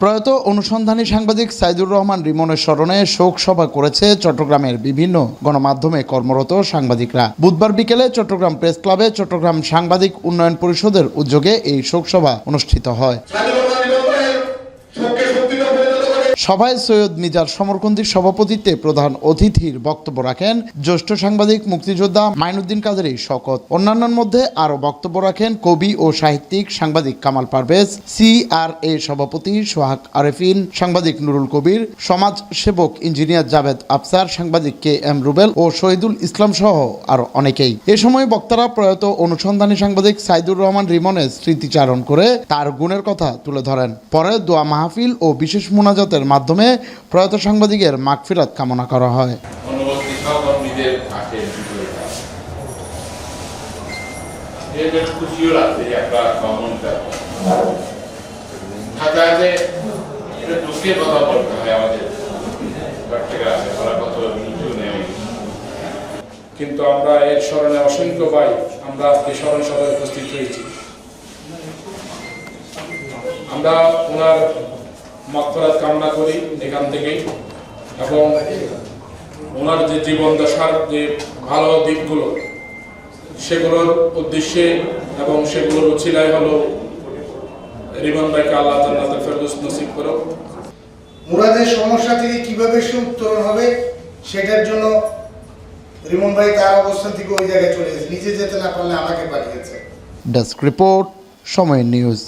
প্রয়াত অনুসন্ধানী সাংবাদিক সাইদুর রহমান রিমনের স্মরণে শোক সভা করেছে চট্টগ্রামের বিভিন্ন গণমাধ্যমে কর্মরত সাংবাদিকরা। বুধবার বিকেলে চট্টগ্রাম প্রেস ক্লাবে চট্টগ্রাম সাংবাদিক উন্নয়ন পরিষদের উদ্যোগে এই শোক সভা অনুষ্ঠিত হয়। সভায় সৈয়দ মিজার সমরকন্দির সভাপতিত্বে প্রধান অতিথির বক্তব্য রাখেন জ্যেষ্ঠ সাংবাদিক, মুক্তিযোদ্ধা মাইনুদ্দিন কাদেরী শকত অন্যান্যের মধ্যে আরও বক্তব্য রাখেন কবি ও সাহিত্যিক সাংবাদিক কামাল পারভেজ, সিআরএ সভাপতি সোহাগ আরেফিন, সাংবাদিক নুরুল কবির সমাজ সেবক ইঞ্জিনিয়ার জাভেদ আফসার, সাংবাদিক কে এম রুবেল ও শহীদুল ইসলাম সহ আরও অনেকেই। এ সময় বক্তারা প্রয়াত অনুসন্ধানী সাংবাদিক সাইদুর রহমান রিমনের স্মৃতিচারণ করে তার গুণের কথা তুলে ধরেন। পরে দোয়া মাহফিল ও বিশেষ মোনাজাতের মাধ্যমে প্রয়াত সাংবাদিকের মাগফিরাত কামনা করা হয়। কিন্তু আমরা এর স্মরণে অসংখ্য পাই আমরা আজকে স্মরণ সভায় উপস্থিত হয়েছি। আমরা ওনার মকফরাত কামনা করি এখান থেকেই। এবং ওনার যে জীবন দশার যে ভালো দিকগুলো সেগুলোর উদ্দেশ্যে এবং সেগুলোর উছিলায় হলো রিমন ভাইকে আল্লাহ জান্নাতের ফেরদৌস নসিব করো মুরাদের সমস্যা থেকে কীভাবে সে উত্তরণ হবে সেটার জন্য রিমন ভাই তার অবস্থান থেকে ওই জায়গায় চলে গেছে। নিজে যেতে না পারলে আমাকে পাঠিয়েছে। ডেস্ক রিপোর্ট সময় নিউজ